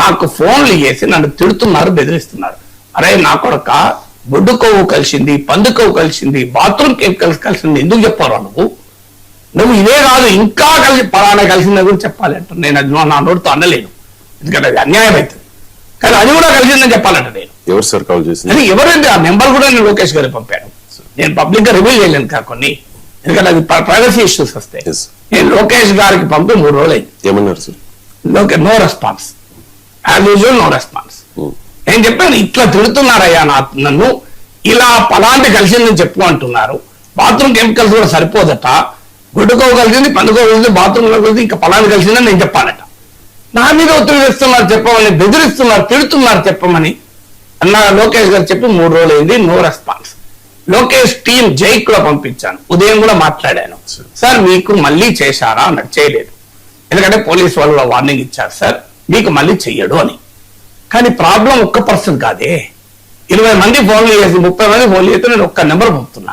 నాకు ఫోన్లు చేసి నన్ను తిడుతున్నారు బెదిరిస్తున్నారు. అరే నా కొడక బొడ్డు కొవ్వు కలిసింది పందు కొవ్వు కలిసింది బాత్రూమ్ కలిసి కలిసింది ఎందుకు చెప్పారు నువ్వు? నువ్వు ఇదే కాదు ఇంకా కలిసి పలానా కలిసిందని కూడా చెప్పాలి అంట. నేను అది నా నోటితో అనలేను. ఎందుకంటే అది అన్యాయం అవుతుంది కానీ అది కూడా కలిసిందని చెప్పాలంట నేను. ఎవరు సార్ కాల్ చేసింది? ఎవరంటే ఆ నెంబర్ కూడా నేను లోకేష్ గారికి పంపాను. నేను పబ్లిక్గా రివీల్ చేయలేను కా కొన్ని. ఎందుకంటే అది ప్రైవసీ ఇష్యూస్ వస్తాయి. నేను లోకేష్ గారికి పంపి మూడు రోజులు అయింది ఏమన్నారు sir? No response. As usual no response. నేను చెప్పాను ఇట్లా తిడుతున్నారయ్యా నా నన్ను ఇలా పలాంటి కలిసిందని చెప్పు అంటున్నారు. బాత్రూమ్ కెమికల్స్ కూడా సరిపోదట. గుడ్డుకో కలిసింది పండుకో కలిసింది బాత్రూమ్ కలిసింది ఇంకా పలాంటి కలిసిందని నేను చెప్పానట నా మీద ఒత్తిడి తెస్తున్నారు చెప్పమని బెదిరిస్తున్నారు తిడుతున్నారు చెప్పమని అన్న లోకేష్ గారు చెప్పి మూడు రోజులు అయింది నో రెస్పాన్స్ లోకేష్ టీం జై కూడా పంపించాను. ఉదయం కూడా మాట్లాడాను. సార్. మీకు మళ్ళీ చేశారా? అన్నట్టు చేయలేదు. ఎందుకంటే పోలీస్ వాళ్ళు వార్నింగ్ ఇచ్చారు సార్. మీకు మళ్ళీ చెయ్యడు అని. కానీ ప్రాబ్లం ఒక్క పర్సన్ కాదే. ఇరవై మంది ఫోన్లు చేసి ముప్పై మంది ఫోన్లు చేస్తే నేను ఒక్క నెంబర్ పంపుతున్నా.